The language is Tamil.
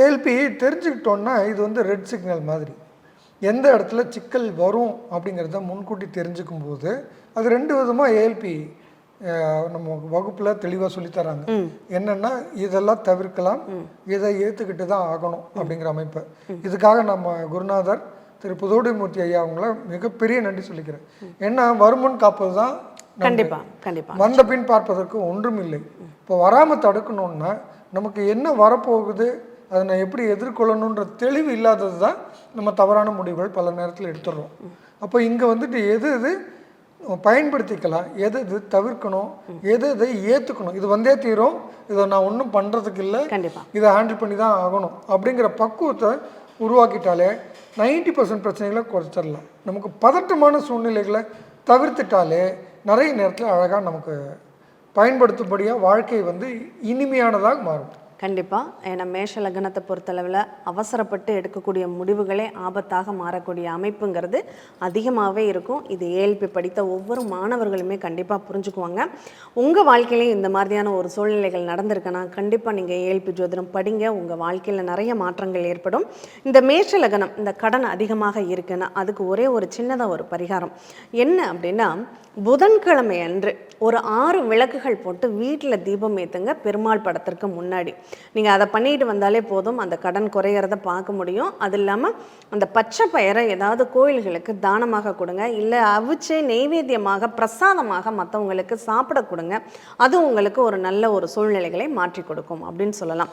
ஏஎல்பி தெரிஞ்சுக்கிட்டோன்னா இது வந்து ரெட் சிக்னல் மாதிரி. எந்த இடத்துல சிக்கல் வரும் அப்படிங்கிறத முன்கூட்டி தெரிஞ்சுக்கும் போது அது ரெண்டு விதமாக ஏஎல்பி நம்ம வகுப்பில் தெளிவாக சொல்லித்தராங்க. என்னென்னா இதெல்லாம் தவிர்க்கலாம் இதை ஏற்றுக்கிட்டு தான் ஆகணும் அப்படிங்கிற அமைப்பு. இதுக்காக நம்ம குருநாதர் திரு புதோடிமூர்த்தி ஐயா அவங்கள மிகப்பெரிய நன்றி சொல்லிக்கிறேன். ஏன்னா வருமுன் காப்பது தான் கண்டிப்பா கண்டிப்பா. வந்த பின் பார்ப்பதற்கு ஒன்றும் இல்லை இப்போ வராமல் தடுக்கணும்னா நமக்கு என்ன வரப்போகுது? அதை நான் எப்படி எதிர்கொள்ளணுன்ற தெளிவு இல்லாதது தான் நம்ம தவறான முடிவுகள் பல நேரத்தில் எடுத்துடுறோம். அப்போ இங்கே வந்துட்டு எது எது பயன்படுத்திக்கலாம் எது எது தவிர்க்கணும் எது எதை ஏற்றுக்கணும் இது வந்தே தீரும். இதை நான் ஒன்றும் பண்ணுறதுக்கு இல்லை. இதை ஹேண்டில் பண்ணி தான் ஆகணும். அப்படிங்கிற பக்குவத்தை உருவாக்கிட்டாலே 90% பர்சன்ட் பிரச்சனைகளை குறைச்சிடலாம். நமக்கு பதட்டமான சூழ்நிலைகளை தவிர்த்துட்டாலே நிறைய நேரத்தில் அழகாக நமக்கு பயன்படுத்தும்படியாக வாழ்க்கை வந்து இனிமையானதாக மாறும். கண்டிப்பாக ஏன்னா மேஷ லக்னத்தை பொறுத்தளவில் அவசரப்பட்டு எடுக்கக்கூடிய முடிவுகளே ஆபத்தாக மாறக்கூடிய அமைப்புங்கிறது அதிகமாகவே இருக்கும். இது ஏஎல்பி படித்த ஒவ்வொரு மாணவர்களுமே கண்டிப்பாக புரிஞ்சுக்குவாங்க. உங்கள் வாழ்க்கையிலையும் இந்த மாதிரியான ஒரு சூழ்நிலைகள் நடந்திருக்குன்னா கண்டிப்பாக நீங்கள் ஏஎல்பி ஜோதிடம் படிங்க. உங்கள் வாழ்க்கையில் நிறைய மாற்றங்கள் ஏற்படும். இந்த மேஷ லக்னம் இந்த கடன் அதிகமாக இருக்குன்னா அதுக்கு ஒரே ஒரு சின்னதாக ஒரு பரிகாரம். என்ன அப்படின்னா புதன்கிழமை அன்று ஒரு ஆறு விளக்குகள் போட்டு வீட்டில் தீபம் ஏற்றுங்க பெருமாள் படத்திற்கு முன்னாடி. நீங்கள் அதை பண்ணிட்டு வந்தாலே போதும். அந்த கடன் குறையிறத பார்க்க முடியும். அது இல்லாமல் அந்த பச்சை பயிரை ஏதாவது கோயில்களுக்கு தானமாக கொடுங்க. இல்லை அவிச்சு நெய்வேத்தியமாக பிரசாதமாக மற்றவங்களுக்கு சாப்பிட கொடுங்க. அது உங்களுக்கு ஒரு நல்ல ஒரு சூழ்நிலைகளை மாற்றி கொடுக்கும் அப்படின்னு சொல்லலாம்.